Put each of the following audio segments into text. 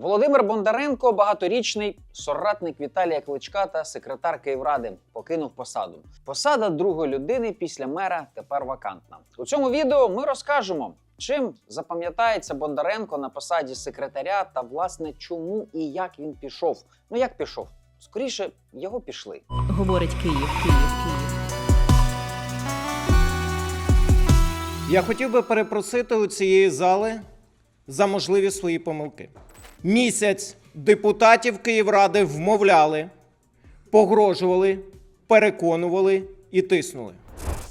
Володимир Бондаренко, багаторічний соратник Віталія Кличка та секретар Київради, покинув посаду. Посада другої людини після мера тепер вакантна. У цьому відео ми розкажемо, чим запам'ятається Бондаренко на посаді секретаря та власне чому і як він пішов. Ну як пішов? Скоріше його пішли. говорить Київ, Київ, Київ. Я хотів би перепросити у цієї зали за можливі свої помилки. Місяць депутатів Київради вмовляли, погрожували, переконували і тиснули.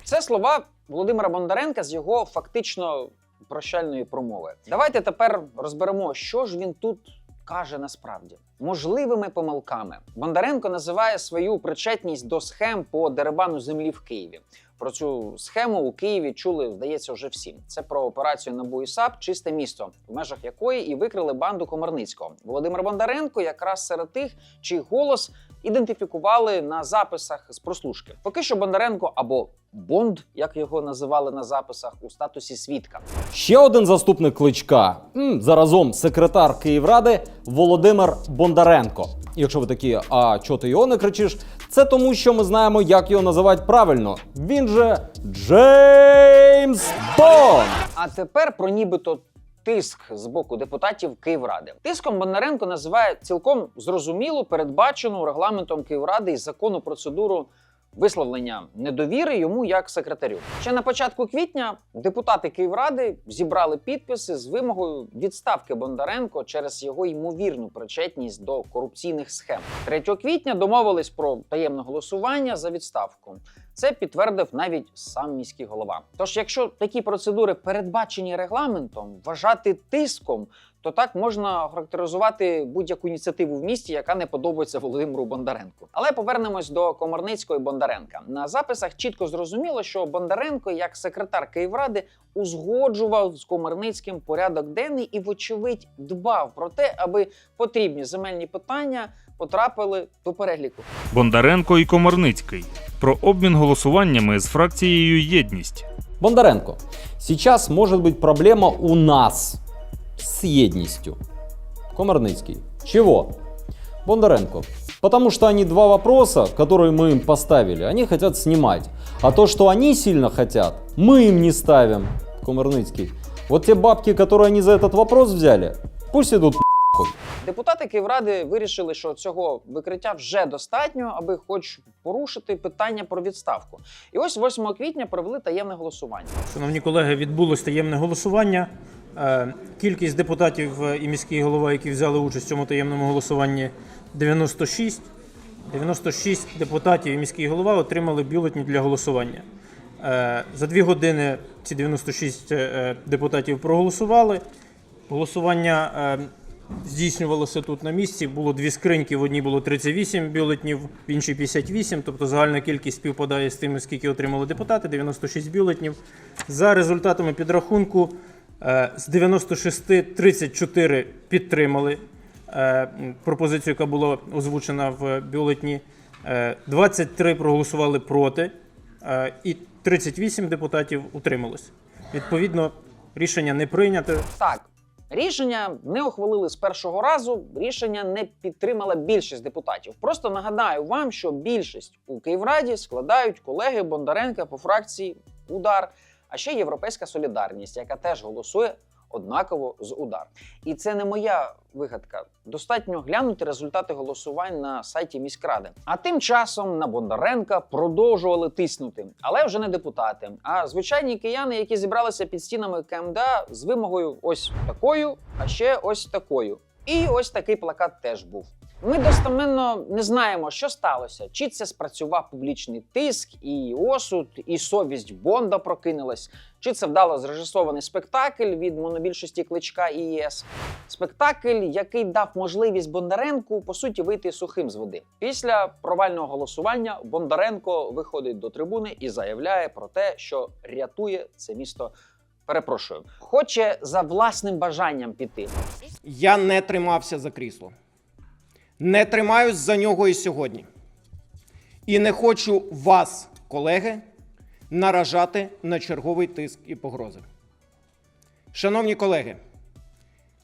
Це слова Володимира Бондаренка з його фактично прощальної промови. Давайте тепер розберемо, що ж він тут каже насправді. Можливими помилками Бондаренко називає свою причетність до схем по дерибану землі в Києві. Про цю схему у Києві чули, здається, вже всі. Це про операцію НАБУ і САП Чисте місто, в межах якої і викрили банду Комарницького. Володимир Бондаренко якраз серед тих, чий голос ідентифікували на записах з прослушки. Поки що Бондаренко або Бонд, як його називали на записах, у статусі свідка. Ще один заступник кличка, заразом секретар Київради Володимир Бондаренко. Якщо ви такі, а чого ти його не кричиш? Це тому, що ми знаємо, як його називати правильно. Він же Джеймс Бонд. А тепер про нібито тиск з боку депутатів Київради. Тиском Бондаренко називає цілком зрозумілу, передбачену регламентом Київради і закону процедуру. Висловлення недовіри йому як секретарю. Ще на початку квітня депутати Київради зібрали підписи з вимогою відставки Бондаренко через його ймовірну причетність до корупційних схем. 3 квітня домовились про таємне голосування за відставку. Це підтвердив навіть сам міський голова. Тож, якщо такі процедури передбачені регламентом, вважати тиском, то так можна характеризувати будь-яку ініціативу в місті, яка не подобається Володимиру Бондаренку. Але повернемось до Комарницького і Бондаренка. На записах чітко зрозуміло, що Бондаренко, як секретар Київради, узгоджував з Комарницьким порядок денний і, вочевидь, дбав про те, аби потрібні земельні питання потрапили до переліку. Бондаренко і Комарницький про обмін голосуваннями з фракцією Єдність. Бондаренко, сейчас может быть проблема у нас с едностью. Комарницкий. Чего? Бондаренко. Потому что они два вопроса, которые мы им поставили, они хотят снимать. А то, что они сильно хотят, мы им не ставим. Комарницкий. Вот те бабки, которые они за этот вопрос взяли, пусть идут нахуй. Депутати Київради вирішили, що цього викриття вже достатньо, аби хоч порушити питання про відставку. І ось 8 квітня провели таємне голосування. Шановні колеги, відбулось таємне голосування. Е, Кількість депутатів е, і міський голова, які взяли участь в цьому таємному голосуванні, 96. 96 депутатів і міський голова отримали бюлетні для голосування. Е, За дві години ці 96 е, депутатів проголосували. Голосування здійснювалося тут на місці. Було дві скриньки. В одній було 38 бюлетнів, в іншій 58. Тобто загальна кількість співпадає з тим, скільки отримали депутати 96 бюлетнів. За результатами підрахунку з 96 34 підтримали е, пропозицію, яка була озвучена в бюлетні. Е, 23 проголосували проти, е, і 38 депутатів утрималось. Відповідно, рішення не прийнято. Так, рішення не ухвалили з першого разу. Рішення не підтримала більшість депутатів. Просто нагадаю вам, що більшість у Київраді складають колеги Бондаренка по фракції Удар, а ще Європейська Солідарність, яка теж голосує однаково з удар. І це не моя вигадка. Достатньо глянути результати голосувань на сайті міськради. А тим часом на Бондаренка продовжували тиснути, але вже не депутати, а звичайні кияни, які зібралися під стінами КМДА з вимогою ось такою, а ще ось такою. І ось такий плакат теж був. Ми достеменно не знаємо, що сталося, чи це спрацював публічний тиск, і осуд, і совість Бонда прокинулась, чи це вдало зрежисований спектакль від монобільшості кличка і ЄС. Спектакль, який дав можливість Бондаренку по суті вийти сухим з води. Після провального голосування Бондаренко виходить до трибуни і заявляє про те, що рятує це місто. Перепрошую, хоче за власним бажанням піти. Я не тримався за крісло. Не тримаюсь за нього і сьогодні. І не хочу вас, колеги, наражати на черговий тиск і погрози. Шановні колеги,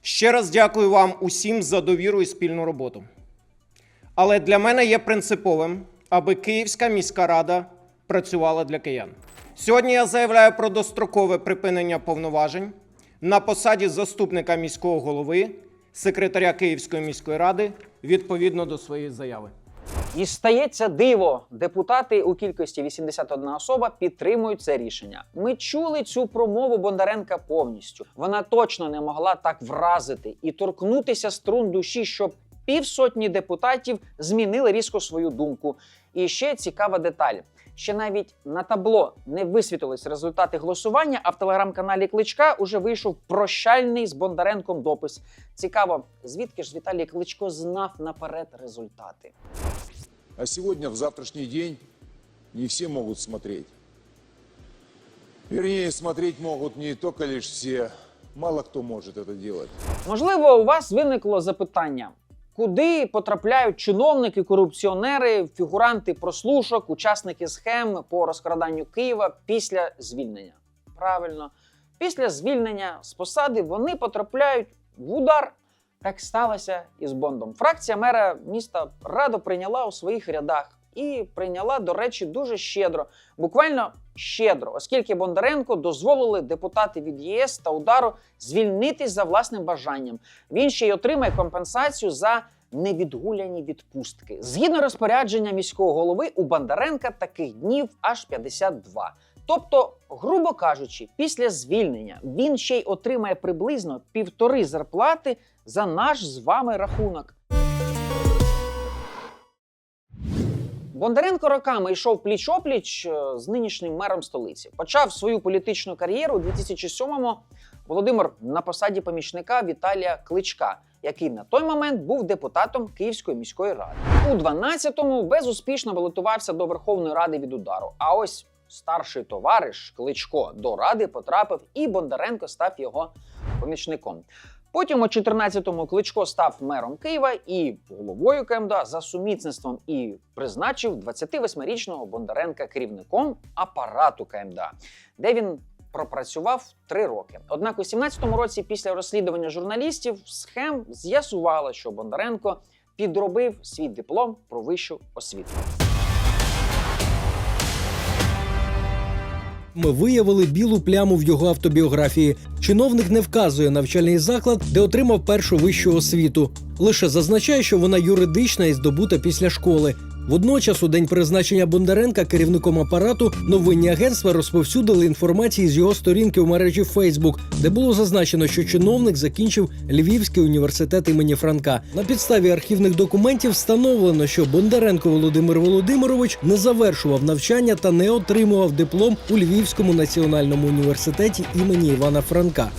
Ще раз дякую вам усім за довіру і спільну роботу. Але для мене є принциповим, аби Київська міська рада працювала для киян. Сьогодні я заявляю про дострокове припинення повноважень на посаді заступника міського голови, секретаря Київської міської ради відповідно до своєї заяви. І стається диво. Депутати у кількості 81 особа підтримують це рішення. Ми чули цю промову Бондаренка повністю. Вона точно не могла так вразити і торкнутися струн душі, щоб півсотні депутатів змінили різко свою думку. І ще цікава деталь. Ще навіть на табло не висвітились результати голосування, а в телеграм-каналі Кличка уже вийшов прощальний з Бондаренком допис. Цікаво, звідки ж Віталій Кличко знав наперед результати? А сегодня, в завтрашний день, не все могут смотреть. Вернее, смотреть могут не только лишь все, мало кто может это делать. Можливо, у вас виникло запитання. Куди потрапляють чиновники, корупціонери, фігуранти прослушок, учасники схем по розкраданню Києва після звільнення? Правильно, після звільнення з посади вони потрапляють в удар. Так сталося і з Бондом. Фракція мера міста радо прийняла у своїх рядах і прийняла, до речі, дуже щедро, буквально щедро, оскільки Бондаренко дозволили депутати від ЄС та удару звільнитись за власним бажанням. Він ще й отримає компенсацію за невідгуляні відпустки. Згідно розпорядження міського голови, у Бондаренка таких днів аж 52. Тобто, грубо кажучи, після звільнення він ще й отримає приблизно півтори зарплати за наш з вами рахунок. Бондаренко роками йшов пліч-опліч е, з нинішнім мером столиці. Почав свою політичну кар'єру у 2007-му Володимир на посаді помічника Віталія Кличка, який на той момент був депутатом Київської міської ради. У 12-му безуспішно балотувався до Верховної Ради від удару. А ось старший товариш Кличко до ради потрапив, і Бондаренко став його помічником. Потім у 14-му Кличко став мером Києва і головою КМДА за сумісництвом і призначив 28-річного Бондаренка керівником апарату КМДА, де він пропрацював три роки. Однак у 17-му році, після розслідування журналістів, схем з'ясувало, що Бондаренко підробив свій диплом про вищу освіту. Ми виявили білу пляму в його автобіографії. Чиновник не вказує навчальний заклад, де отримав першу вищу освіту. Лише зазначає, що вона юридична і здобута після школи. Водночас, у день призначення Бондаренка керівником апарату, новинні агентства розповсюдили інформації з його сторінки у мережі Facebook, де було зазначено, що чиновник закінчив Львівський університет імені Франка. На підставі архівних документів встановлено, що Бондаренко Володимир Володимирович не завершував навчання та не отримував диплом у Львівському національному університеті імені Івана Франка.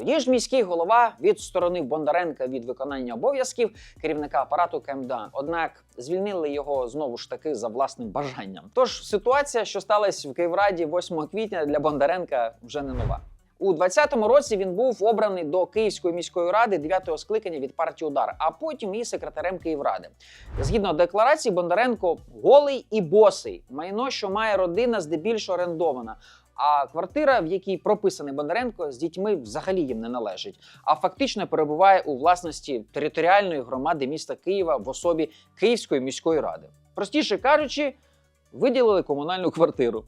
Тоді ж міський голова відсторонив Бондаренка від виконання обов'язків керівника апарату КМДА. Однак звільнили його знову ж таки за власним бажанням. Тож ситуація, що сталася в Київраді 8 квітня для Бондаренка, вже не нова. У 20-му році він був обраний до Київської міської ради 9-го скликання від партії Удар, а потім і секретарем Київради. Згідно декларації, Бондаренко голий і босий. Майно, що має родина, здебільшого орендована. А квартира, в якій прописаний Бондаренко, з дітьми взагалі їм не належить, а фактично перебуває у власності територіальної громади міста Києва в особі Київської міської ради. Простіше кажучи, виділили комунальну квартиру.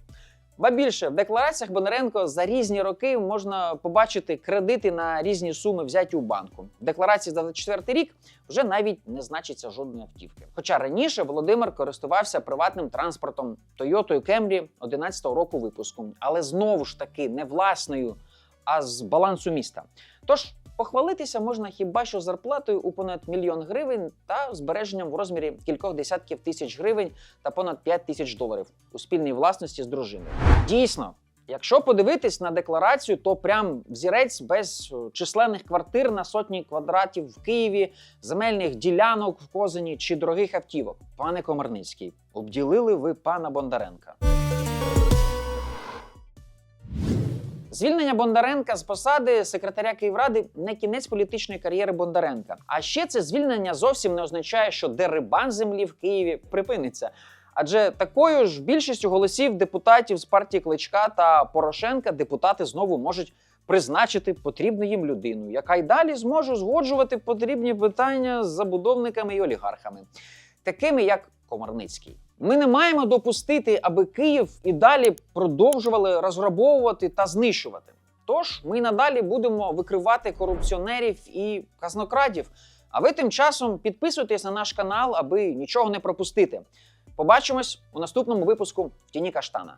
Ба більше в деклараціях Бондаренко за різні роки можна побачити кредити на різні суми взяті у банку. В декларації за 24 рік вже навіть не значиться жодної автівки. Хоча раніше Володимир користувався приватним транспортом Toyota Camry 11-го року випуску, але знову ж таки не власною, а з балансу міста. Тож похвалитися можна хіба що зарплатою у понад мільйон гривень та збереженням в розмірі кількох десятків тисяч гривень та понад 5 тисяч доларів у спільній власності з дружиною. Дійсно. Якщо подивитись на декларацію, то прям взірець без е, численних квартир на сотні квадратів в Києві, земельних ділянок в Козині чи дорогих автівок. Пане Комарницький, обділили ви пана Бондаренка. Звільнення Бондаренка з посади секретаря Київради не кінець політичної кар'єри Бондаренка. А ще це звільнення зовсім не означає, що дерибан землі в Києві припиниться. Адже такою ж більшістю голосів депутатів з партії Кличка та Порошенка депутати знову можуть призначити потрібну їм людину, яка й далі зможе узгоджувати потрібні питання з забудовниками і олігархами, такими як Комарницький. Ми не маємо допустити, аби Київ і далі продовжували розграбовувати та знищувати. Тож ми надалі будемо викривати корупціонерів і казнокрадів. А ви тим часом підписуйтесь на наш канал, аби нічого не пропустити. Побачимось у наступному випуску в тіні каштана.